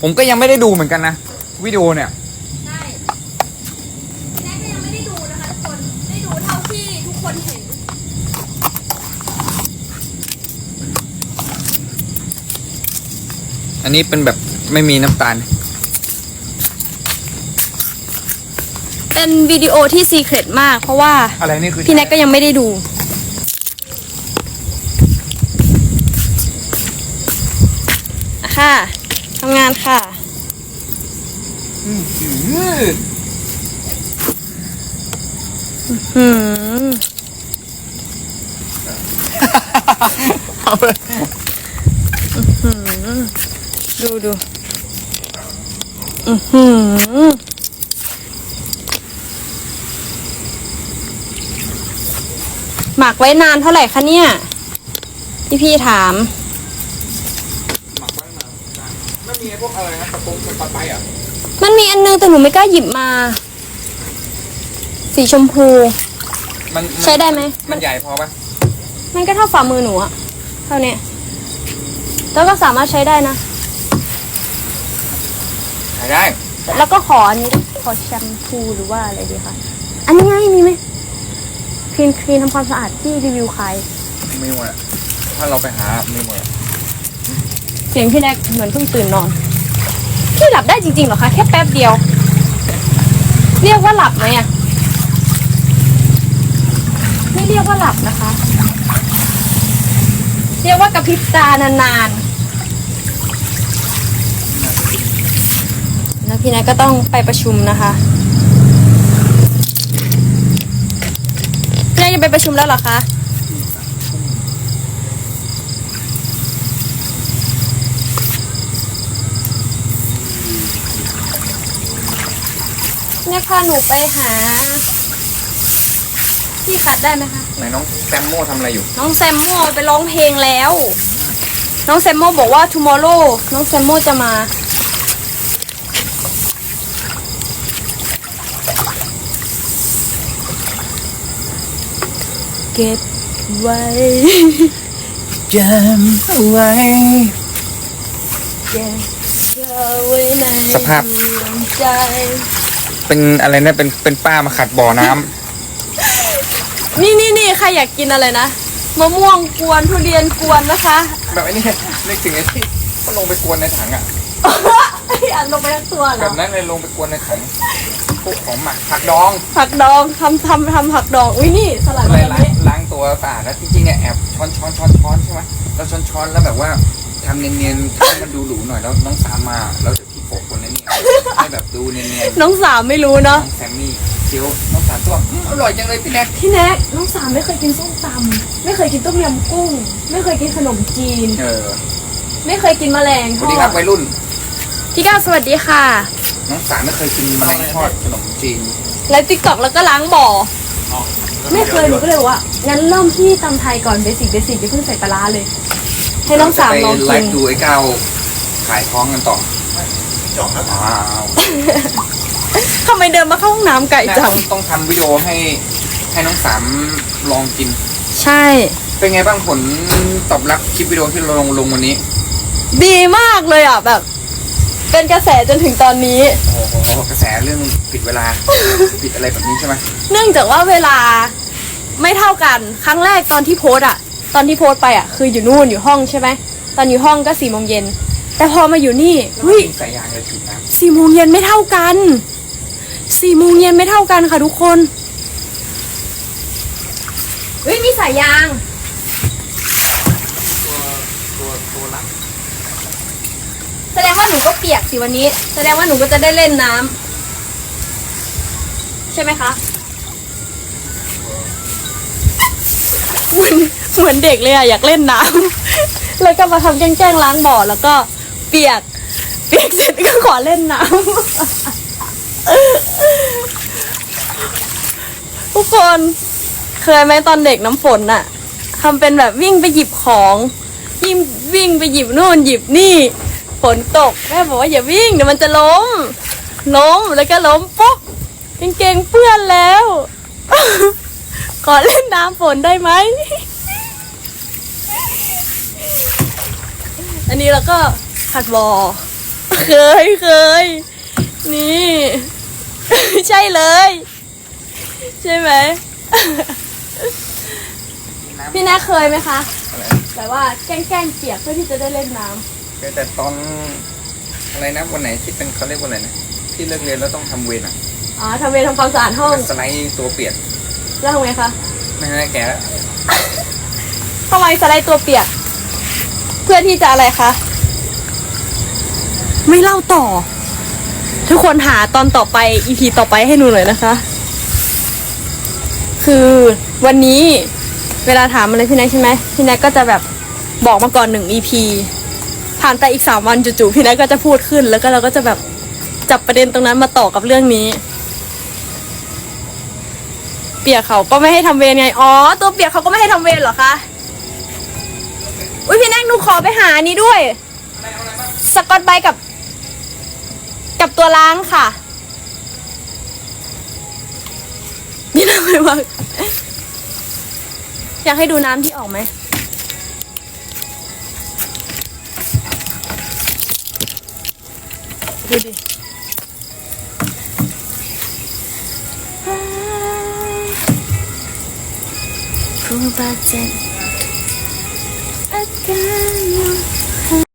ผมก็ยังไม่ได้ดูเหมือนกันนะวิดีโอเนี่ย ใช่พี่แน็กก็ยังไม่ได้ดูนะคะทุกคน ได้ดูเท่าที่ทุกคนเห็น อันนี้เป็นแบบไม่มีน้ำตาล เป็นวิดีโอที่ซีเครตมาก เพราะว่าอะไรนี่คือพี่แน็กก็ยังไม่ได้ดูอะค่ะทำงานค่ะอือหือหืมเอาไปดูดูอือหือหมักไว้นานเท่าไหร่คะเนี่ยที่พี่ถาม หมักไว้นานไม่มีไอ้ พวกอะไรนะตะปงตะไปอะมันมีอันนึงแต่หนูไม่กล้าหยิบมา สีชมพูมันใช้ได้ไหมมันใหญ่พอปะมันก็เท่าฝ่ามือหนูอะเท่าเนี้ยแล้วก็สามารถใช้ได้นะ ใช้ได้แล้วก็ขออันนี้ขอแชมพูหรือว่าอะไรดีคะอันนี้ไงมีไหมคลีนคลีนทำความสะอาดที่รีวิวขายมีหมดอะถ้าเราไปหามีหมดอะ เสียงพี่แนกเหมือนเพิ่งตื่นนอน พี่หลับได้จริงๆหรอคะแค่แป๊บเดียว เรียกว่าหลับไหมอะไม่เรียกว่าหลับนะคะ เรียกว่ากระพริบตานานๆแล้วพี่แนกก็ต้องไปประชุมนะคะพี่แนกจะไปประชุมแล้วหรอคะ เนี่ยพาหนูไปหาพี่คัดได้ไหมคะ ไหนน้องแซมโม่ทำอะไรอยู่ น้องแซมโมไปร้องเพลงแล้ว น้องแซมโมบอกว่า tomorrow น้องแซมโมจะมาเก็บไว้จำเอาไว้เก็บเธอไว้ในสภาพดวงใจ เป็นอะไรนะเป็นเป็นป้ามาขัดบ่อน้ำนี่นี่นี่ใครอยากกินอะไรนะมะม่วงกวนทุเรียนกวนนะคะ แบบไอ้นี่นึกถึงไอ้ที่ก็ลงไปกวนในถังอะไอ้อันลงไปทั้งตัวเหรแบอบนั้นเลยลงไปกวนในถังพวกของหมักผักดองผักดองทำทำทำผักดองอุ้ยนี่สลัดอะไรแบบล้างนี้ล้างตัวสะอาดแล้วจริงๆเนี่ยแอบช้อนช้อนช้อนช้อนใช่ไหมแล้วช้อนช้อนแล้วแบบว่าทำเนียนๆให้มันดูหรูหน่อยแล้วน้องสามมาแล้ว ให้แบบดูเนียนๆน้องสามไม่รู้น้เนาะองแซมมี่เคี้ยวน้องสามตัวอืมอร่อยจังเลยพี่แน็กพี่แน็กน้องสามไม่เคยกินส้มตำไม่เคยกินต้มยำกุ้ง ไม่เคยกินขนมจีน เออไม่เคยกินแมลงสทวัสอดีครับดวัยรุ่น พี่ก้าวสวัสดีค่ะ น้องสามไม่เคยกินแมลงทอดขนมจีนแล้วติ๊กตอกแล้วก็ล้างบ่อ ไม่เคยหนูก็เลยบอกว่างั้นเริ่มที่ตำไทยก่อนเบสิกเบสิกอย่าเพิ่งใส่ปลาร้าเลย ให้น้องสามลองไปไลกินฟ์ดูไอ้ก้าวขายท้องกันต่อ จบแล้วอ้าวทำไมเดินมาเข้าห้องน้ำไก่น่าจัต้องงต้องทำวิดีโอให้ให้น้องสามลองกิน ใช่ เป็นไงบ้างผลตอบรับคลิปวิดีโอที่เราลงลงวันนี้ ดีมากเลยอะแบบ เป็นกระแสจนถึงตอนนี้ โอ้โหกระแสเรื่องผิดเวลาผิดอะไรแบบนี้ใช่ไหมเนื่องจากว่าเวลาไม่เท่ากันครั้งแรกตอนที่โพสต์อะตอนที่โพสต์ไปอะคืออยู่นู่นอยู่ห้องใช่ไหมตอนอยู่ห้องก็สี่โมงเย็น แต่พอมาอยู่นี่เฮ้ยสายยางเลยผิดนะสี่โมงเย็นไม่เท่ากันสี่โมงเย็นไม่เท่ากันค่ะทุกคนเฮ้ยมีสายยางตัวตัวรับแสดงว่าหนูก็เปียกสิวันนี้ แสดงว่าหนูก็จะได้เล่นน้ำใช่ไหมคะเหมือนเหมือนเด็กเลยอะอยากเล่นน้ำ แล้วก็มาทำแกล้งๆล้างบ่อแล้วก็ เปียก เปียกเสร็จก็ขอเล่นน้ำทุกคนเคยไหมตอนเด็กน้ำฝนน่ะทำเป็นแบบวิ่งไปหยิบของยิ่งวิ่งไปหยิบนู่นหยิบนี่ ฝนตกแม่บอกว่าอย่าวิ่งเดี๋ยวมันจะล้ม ล้มแล้วก็ล้มปุ๊บกางเกงเปื้อนแล้วขอเล่นน้ำฝนได้ไหม อันนี้เราก็ ขัดวอเคยเคยนี่ ใช่เลย ใช่ไหมพี่แน่เคยไหมคะอะไรแบบว่าแกล้งแกล้งเปียกเพื่อที่จะได้เล่นน้ำแต่ตอนอะไรนะวันไหนที่เป็นเขาเรียกว่าอะไรนะที่เลิกเรียนแล้วต้องทำเวรอะอ๋อทำเวรทำความสะอาดห้อง สไลด์ตัวเปียกแล้วทำไงคะไม่ให้แกแล้วทำไมสไลด์ตัวเปียก เพื่อที่จะอะไรคะ ไม่เล่าต่อ ทุกคนหาตอนต่อไปอีพีต่อไปให้หนูหน่อยนะคะ คือวันนี้เวลาถามอะไรพี่แน็กใช่ไหมพี่แน็กก็จะแบบบอกมาก่อนหนึ่งอีพีผ่านไปอีกสามวันจู่ๆพี่แน็กก็จะพูดขึ้น แล้วก็เราก็จะแบบจับประเด็นตรงนั้นมาต่อกับเรื่องนี้ เปียกเขาก็ไม่ให้ทำเวรไงอ๋อตัวเปียกเขาก็ไม่ให้ทำเวรเหรอคะอุ้ยพี่แน็กหนูขอไปหาอันนี้ด้วย สกอตไบกับ ตัวล้างค่ะนี่ทำไมวะอยากให้ดูน้ำที่ออกไหมดูดิครูบาเจ็บอาการ